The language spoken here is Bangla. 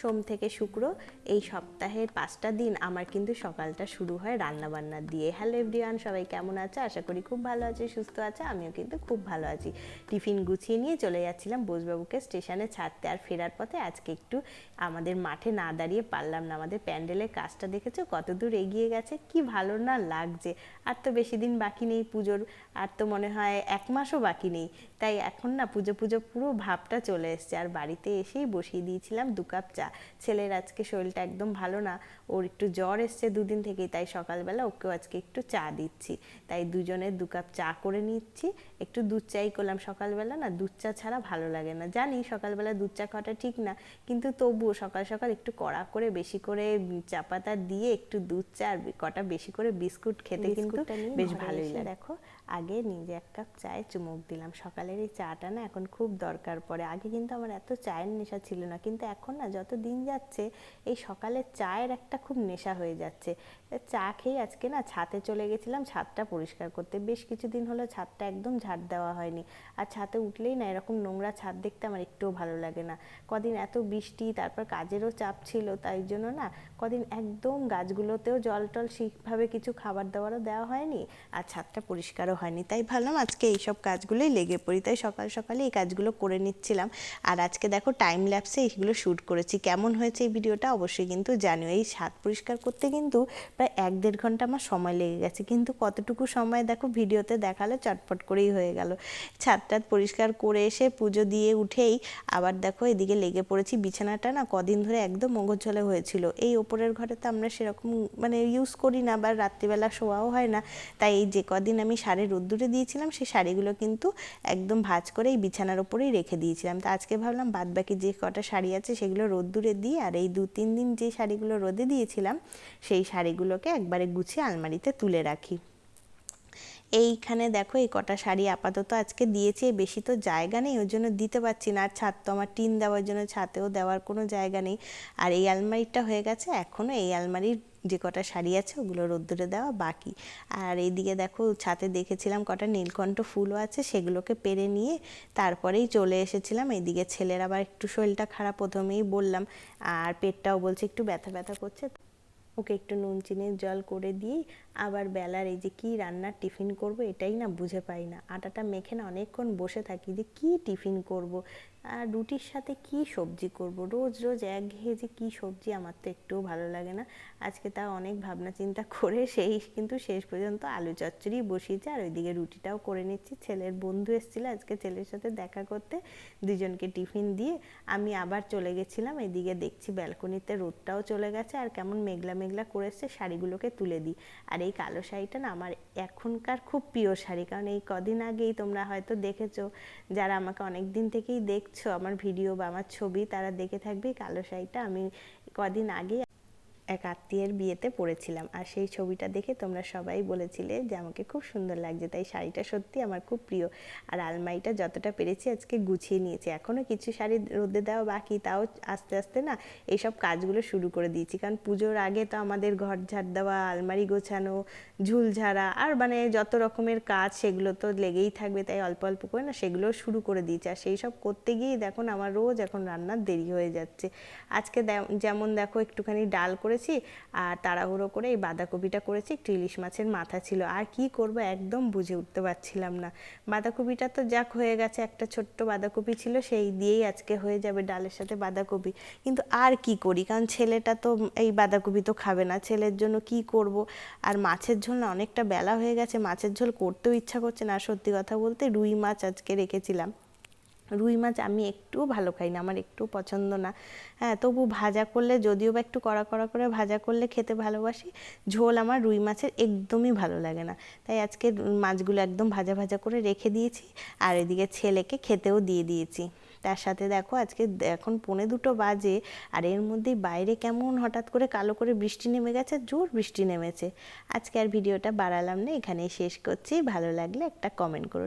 সোম থেকে শুক্র, এই সপ্তাহের পাঁচটা দিন আমার কিন্তু সকালটা শুরু হয় রান্নাবান্না দিয়ে। হ্যালো এভরিওয়ান সবাই কেমন আছে? আশা করি খুব ভালো আছে, সুস্থ আছে, আমিও কিন্তু খুব ভালো আছি। টিফিন গুছিয়ে নিয়ে চলে যাচ্ছিলাম বোসবাবুকে স্টেশনে ছাড়তে আর ফেরার পথে আজকে একটু আমাদের মাঠে না দাঁড়িয়ে পারলাম না। আমাদের প্যান্ডেলের কাজটা দেখেছ? কত দূর এগিয়ে গেছে, কি ভালো না লাগছে। আর তো বেশি দিন বাকি নেই পুজোর, আর তো মনে হয় এক মাসও বাকি নেই। তাই এখন না পুজো পুজো পুরো ভাবটা চলে এসছে। আর বাড়িতে এসেই বসিয়ে দিয়েছিলাম দু কাপ চা। ছেলের আজকে শরীরটা একদম ভালো না ওর একটু জ্বর এসছে দুদিন থেকেই তাই সকালবেলা ওকেও আজকে একটু চা দিচ্ছি। তাই দুজনের দু কাপ চা করে নিচ্ছি একটু দুধ চাই করলাম। সকালবেলা না দুধ চা ছাড়া ভালো লাগে না। জানি সকালবেলা দুধ চা খাওয়াটা ঠিক না কিন্তু তবুও সকাল সকাল একটু কড়া করে বেশি করে চা পাতা দিয়ে একটু দুধ চা আর কটা বেশি করে বিস্কুট খেতে কিন্তু বেশ ভালোই লাগে। দেখো আগে নিজে এক কাপ চায়ে চুমুক দিলাম। সকালের এই চাটা না এখন খুব দরকার পড়ে। আগে কিন্তু আমার এত চায়ের নেশা ছিল না কিন্তু এখন না যত দিন যাচ্ছে, এই সকালে চায়ের একটা খুব নেশা হয়ে যাচ্ছে। চা খেয়ে আজকে না ছাদে চলে গেছিলাম, ছাদটা পরিষ্কার করতে। বেশ কিছুদিন হলো ছাদটা একদম ঝাড় দেওয়া হয়নি। আর ছাদে উঠলেই না এরকম নোংরা ছাদ দেখতে আমার একটুও ভালো লাগে না। কদিন এত বৃষ্টি, তারপর কাজেরও চাপ ছিল, তাই জন্য না কদিন একদম গাছগুলোতেও জল টল ঠিকভাবে কিছু খাবার দাবারও দেওয়া হয়নি আর ছাদটা পরিষ্কারও হয়নি। তাই ভাবলাম আজকে এইসব কাজগুলোই লেগে পড়ি। তাই সকাল সকালে এই কাজগুলো করে নিচ্ছিলাম। আর আজকে দেখো টাইম ল্যাপসে এইগুলো শ্যুট করেছি। কেমন হয়েছে এই ভিডিওটা অবশ্যই কিন্তু জানিও। এই ছাদ পরিষ্কার করতে কিন্তু প্রায় এক দেড় ঘণ্টা আমার সময় লেগে গেছে। কিন্তু কতটুকু সময় দেখো ভিডিওতে দেখালে চটপট করেই হয়ে গেল। ছাদ টাদ পরিষ্কার করে এসে পুজো দিয়ে উঠেই আবার দেখো এদিকে লেগে পড়েছি বিছানাটা না কদিন ধরে একদম মগজলে হয়েছিল। এই ওপরের ঘরে তো আমরা সেরকম মানে ইউজ করি না বা রাত্রিবেলা শোয়াও হয় না। তাই এই যে কদিন আমি শাড়ি রোদ্দুরে দিয়েছিলাম সেই শাড়িগুলো কিন্তু একদম ভাঁজ করে এই বিছানার ওপরেই রেখে দিয়েছিলাম। তো আজকে ভাবলাম বাদ বাকি যে কটা শাড়ি আছে সেগুলো রোদ্দুরে দিয়ে আর এই দু তিন দিন যে শাড়িগুলো রোদে দিয়েছিলাম, সেই শাড়িগুলোকে একবারে গুছিয়ে আলমারিতে তুলে রাখি। এইখানে দেখো, এই কটা শাড়ি আপাতত আজকে দিয়েছি বেশি তো জায়গা নেই, ওই জন্য দিতে পারছি না। আর ছাদ তো আমার টিন দেওয়ার জন্য, ছাতেও দেওয়ার কোনো জায়গা নেই। আর এই আলমারিটা হয়ে গেছে এখনও এই আলমারির যে কটা শাড়ি আছে ওগুলো রোদ্দুরে দেওয়া বাকি। আর এইদিকে দেখো ছাতে দেখেছিলাম কটা নীলকণ্ঠ ফুলও আছে, সেগুলোকে পেরে নিয়ে তারপরেই চলে এসেছিলাম। এইদিকে ছেলের আবার একটু শরীরটা খারাপ, প্রথমেই বললাম। আর পেটটাও বলছে একটু ব্যথা ব্যথা করছে। ওকে একটু নুন চিনির জল করে দিয়েই আবার বেলার এই যে কী রান্নার টিফিন করব এটাই না বুঝে পাই না। আটাটা মেখে না অনেকক্ষণ বসে থাকি যে কী টিফিন করব আর রুটির সাথে কি সবজি করব? রোজ রোজ একঘেয়ে যে কী সবজি আমার তো একটুও ভালো লাগে না। আজকে তা অনেক ভাবনা চিন্তা করে সেই কিন্তু শেষ পর্যন্ত আলু চচ্চড়ি বসিয়েছে আর ওইদিকে রুটিটাও করে নিচ্ছি। ছেলের বন্ধু এসেছিল আজকে ছেলের সাথে দেখা করতে, দুজনকে টিফিন দিয়ে আমি আবার চলে গেছিলাম। এদিকে দেখছি ব্যালকনিতে রোদটাও চলে গেছে আর কেমন মেঘলা মেঘলা করেছে, শাড়িগুলোকে তুলে দিই। আর এই কালো শাড়িটা না আমার এখনকার খুব প্রিয় শাড়ি, কারণ এই কদিন আগেই তোমরা হয়তো দেখেছ, যারা আমাকে অনেক দিন থেকেই দেখছ আমার ভিডিও বা আমার ছবি, তারা দেখে থাকবে কালো শাড়িটা। আমি কদিন আগে এক আত্মীয়ের বিয়েতে পরেছিলাম আর সেই ছবিটা দেখে তোমরা সবাই বলেছিলে যে, আমাকে খুব সুন্দর লাগছে। তাই শাড়িটা সত্যি আমার খুব প্রিয়। আর আলমারিটা যতটা পেরেছি আজকে গুছিয়ে নিয়েছি। এখনও কিছু শাড়ি রোদে দেওয়া বাকি, তাও আস্তে আস্তে না এইসব কাজগুলো শুরু করে দিয়েছি। কারণ পুজোর আগে তো আমাদের ঘর ঝাড় দেওয়া, আলমারি গোছানো, ঝুল ঝাড়া, আর মানে যত রকমের কাজ সেগুলো তো লেগেই থাকবে, তাই অল্প অল্প করে না সেগুলো শুরু করে দিয়েছি। আর সেই সব করতে গিয়েই দেখুন আমার রোজ এখন রান্নার দেরি হয়ে যাচ্ছে। আজকে যেমন দেখো একটুখানি ডাল করেছি, আর তাড়াহুড়ো করে এই বাঁধাকপিটা করেছি, একটু ইলিশ মাছের মাথা ছিল। আর কি করব একদম বুঝে উঠতে পারছিলাম না। বাঁধাকপিটা তো যাক হয়ে গেছে, একটা ছোট্ট বাঁধাকপি ছিল, সেই দিয়েই আজকে হয়ে যাবে ডালের সাথে বাঁধাকপি। কিন্তু আর কি করি? কারণ ছেলেটা তো এই বাঁধাকপি তো খাবে না, ছেলের জন্য কি করব? আর মাছের ঝোল না অনেকটা বেলা হয়ে গেছে, মাছের ঝোল করতেও ইচ্ছা করছে না। সত্যি কথা বলতে রুই মাছ আজকে রেখেছিলাম। রুই মাছ আমি একটুও ভালো খাই না, আমার একটু পছন্দ না। হ্যাঁ তবু ভাজা করলে যদিও বা একটু কড়া কড়া করে ভাজা করলে খেতে ভালোবাসি, ঝোল আমার রুই মাছের একদমই ভালো লাগে না। তাই আজকে মাছগুলো একদম ভাজা ভাজা করে রেখে দিয়েছি, আর এদিকে ছেলেকে খেতেও দিয়ে দিয়েছি। তার সাথে দেখো আজকে এখন পৌনে দুটো বাজে, আর এর মধ্যেই বাইরে কেমন হঠাৎ করে কালো করে বৃষ্টি নেমে গেছে, জোর বৃষ্টি নেমেছে। আজকে আর ভিডিওটা বাড়ালাম না, এখানেই শেষ করছি, ভালো লাগলে একটা কমেন্ট করো।